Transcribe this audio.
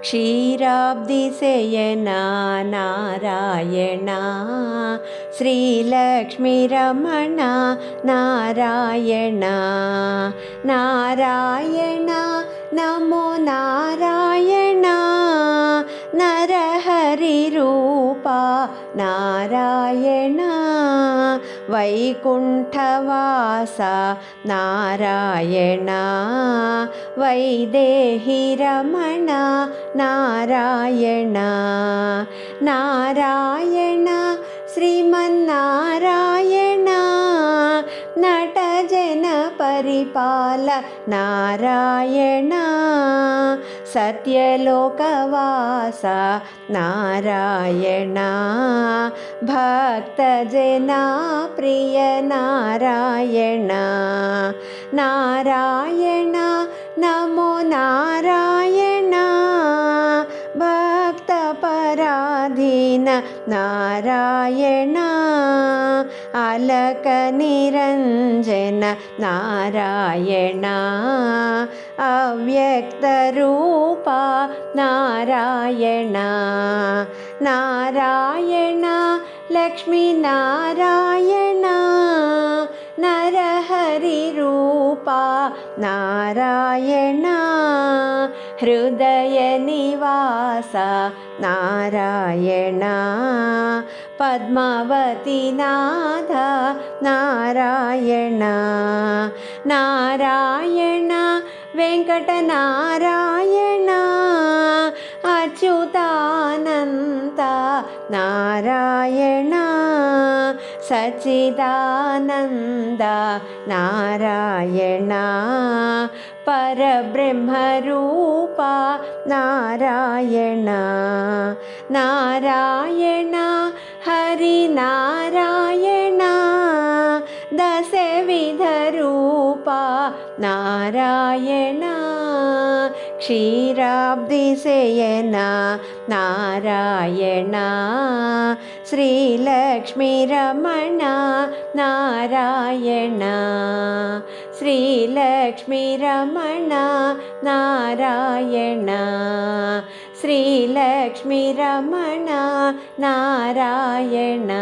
क्षीराब्धिसयना नारायण श्रीलक्ष्मीरमणा नारायण। नारायण नमो नारायण। नर నారాయణ వైకుంఠవాస నారాయణ వైదేహి రమణ నారాయణ. నారాయణ శ్రీమన్నారాయణ నటజన పరిపాల నారాయణ. सत्यलोकवासा भक्तजना भक्तजेनाप्रियनारायण नारायण नमो नारायण। పరాధీన నారాయణ అలక నిరంజన నారాయణ అవ్యక్త రూప నారాయణ నారాయణ లక్ష్మీ నారాయణ నరహరి రూప నారాయణ हृदयनिवासा नारायणा पद्मावतीनाथ नारायणा। नारायण वेङ्कटनारायणः अच्युतानन्ता नारायण। सचिदानन्द नारायण परब्रह्मरूपारायण नारायण हरिनारायण నారాయణ క్షీరాబ్దిశయన నారాయణ శ్రీలక్ష్మీరమణ నారాయణ శ్రీలక్ష్మీరమణ నారాయణ శ్రీలక్ష్మీరమణ నారాయణ.